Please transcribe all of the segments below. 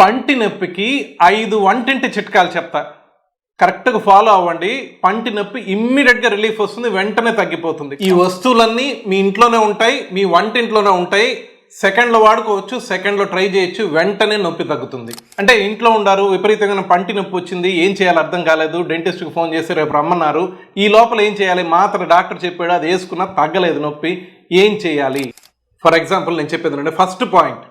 పంటి నొప్పికి ఐదు వంటింటి చిట్కాలు చెప్తా. కరెక్ట్గా ఫాలో అవ్వండి. పంటి నొప్పి ఇమ్మీడియట్గా రిలీఫ్ వస్తుంది వెంటనే తగ్గిపోతుంది. ఈ వస్తువులన్నీ మీ ఇంట్లోనే ఉంటాయి మీ వంటింట్లోనే ఉంటాయి. సెకండ్లో వాడుకోవచ్చు సెకండ్లో ట్రై చేయొచ్చు వెంటనే నొప్పి తగ్గుతుంది. అంటే ఇంట్లో ఉండారు విపరీతంగా పంటి నొప్పి వచ్చింది ఏం చేయాలి అర్థం కాలేదు డెంటిస్ట్కి ఫోన్ చేసి రేపు రమ్మన్నారు. ఈ లోపల ఏం చేయాలి? మాత్రం డాక్టర్ చెప్పాడు అది వేసుకున్నా తగ్గలేదు నొప్పి ఏం చేయాలి? ఫర్ ఎగ్జాంపుల్ నేను చెప్పేది అంటే ఫస్ట్ పాయింట్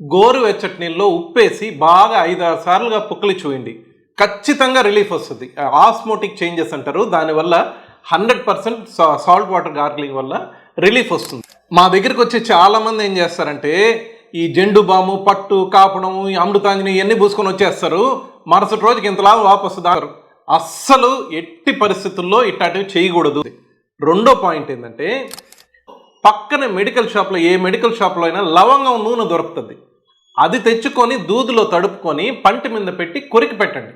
గోరువెచ్చటి నీళ్ళలో ఉప్పేసి బాగా ఐదు ఆరు సార్లుగా పుక్కలి చూయండి. ఖచ్చితంగా రిలీఫ్ వస్తుంది. ఆస్మోటిక్ చేంజెస్ అంటారు. దానివల్ల hundred percent salt water gargling వల్ల రిలీఫ్ వస్తుంది. మా దగ్గరికి వచ్చి చాలామంది ఏం చేస్తారంటే ఈ జెండు బాము పట్టు కాపడం ఈ అమృతాంజని ఇవన్నీ పూసుకొని వచ్చేస్తారు. మరుసటి రోజుకి ఇంతలా వాపసు వస్తుంది అస్సలు ఎట్టి పరిస్థితుల్లో ఇట్లాంటివి చేయకూడదు. రెండో పాయింట్ ఏంటంటే పక్కన మెడికల్ షాప్లో ఏ మెడికల్ షాప్లో అయినా లవంగం నూనె దొరుకుతుంది. అది తెచ్చుకొని దూదులో తడుపుకొని పంటి మీద పెట్టి కొరికి పెట్టండి.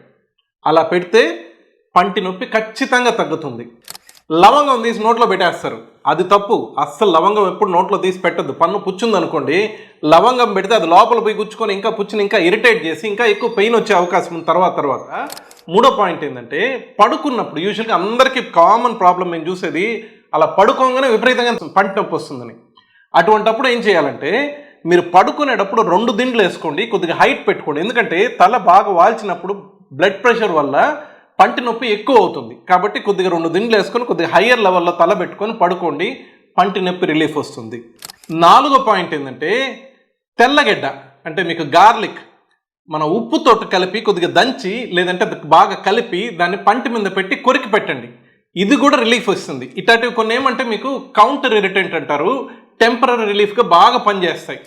అలా పెడితే పంటి నొప్పి ఖచ్చితంగా తగ్గుతుంది. లవంగం తీసి నోట్లో పెట్టేస్తారు. అది తప్పు. అస్సలు లవంగం ఎప్పుడు నోట్లో తీసి పెట్టద్దు. పన్ను పుచ్చుంది అనుకోండి లవంగం పెడితే అది లోపల పోయి గుచ్చుకొని ఇంకా పుచ్చుని ఇంకా ఇరిటేట్ చేసి ఇంకా ఎక్కువ పెయిన్ వచ్చే అవకాశం ఉంది. తర్వాత తర్వాత. మూడో పాయింట్ ఏంటంటే పడుకున్నప్పుడు యూజువల్గా అందరికీ కామన్ ప్రాబ్లం మేము చూసేది అలా పడుకోగానే విపరీతంగా పంటి నొప్పి వస్తుందని. అటువంటప్పుడు ఏం చేయాలంటే మీరు పడుకునేటప్పుడు రెండు దిండ్లు వేసుకోండి కొద్దిగా హైట్ పెట్టుకోండి. ఎందుకంటే తల బాగా వాల్చినప్పుడు బ్లడ్ ప్రెషర్ వల్ల పంటి నొప్పి ఎక్కువ అవుతుంది. కాబట్టి కొద్దిగా రెండు దిండ్లు వేసుకొని కొద్దిగా హయ్యర్ లెవెల్లో తల పెట్టుకొని పడుకోండి పంటి నొప్పి రిలీఫ్ వస్తుంది. నాలుగో పాయింట్ ఏంటంటే తెల్లగడ్డ అంటే మీకు గార్లిక్ మన ఉప్పుతో కలిపి కొద్దిగా దంచి లేదంటే బాగా కలిపి దాన్ని పంటి మీద పెట్టి కొరికి పెట్టండి. ఇది కూడా రిలీఫ్ వస్తుంది. ఇట్లాంటివి కొన్ని ఏమంటే మీకు కౌంటర్ ఇరిటెంట్ అంటారు టెంపరీ రిలీఫ్గా బాగా పనిచేస్తాయి.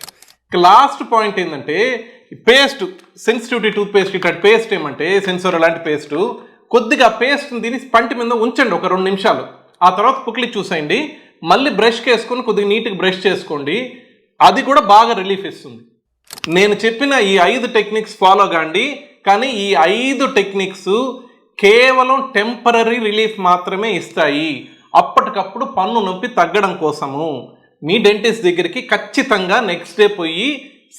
లాస్ట్ పాయింట్ ఏంటంటే పేస్ట్ సెన్సిటివిటీ టూత్ పేస్ట్ ఇట్లాంటి పేస్ట్ ఏమంటే సెన్సర్ లాంటి పేస్ట్ కొద్దిగా పేస్ట్ని తిని పంటి మీద ఉంచండి ఒక రెండు నిమిషాలు. ఆ తర్వాత పుక్లి చూసేయండి. మళ్ళీ బ్రష్ వేసుకొని కొద్దిగా నీట్గా బ్రష్ చేసుకోండి. అది కూడా బాగా రిలీఫ్ ఇస్తుంది. నేను చెప్పిన ఈ ఐదు టెక్నిక్స్ ఫాలో కాండి కానీ ఈ ఐదు టెక్నిక్స్ కేవలం టెంపరీ రిలీఫ్ మాత్రమే ఇస్తాయి. అప్పటికప్పుడు పన్ను నొప్పి తగ్గడం కోసము. మీ డెంటిస్ట్ దగ్గరికి ఖచ్చితంగా నెక్స్ట్ డే పోయి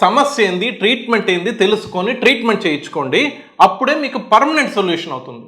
సమస్య ఏంది ట్రీట్మెంట్ ఏంది తెలుసుకొని ట్రీట్మెంట్ చేయించుకోండి. అప్పుడే మీకు పర్మనెంట్ సొల్యూషన్ అవుతుంది.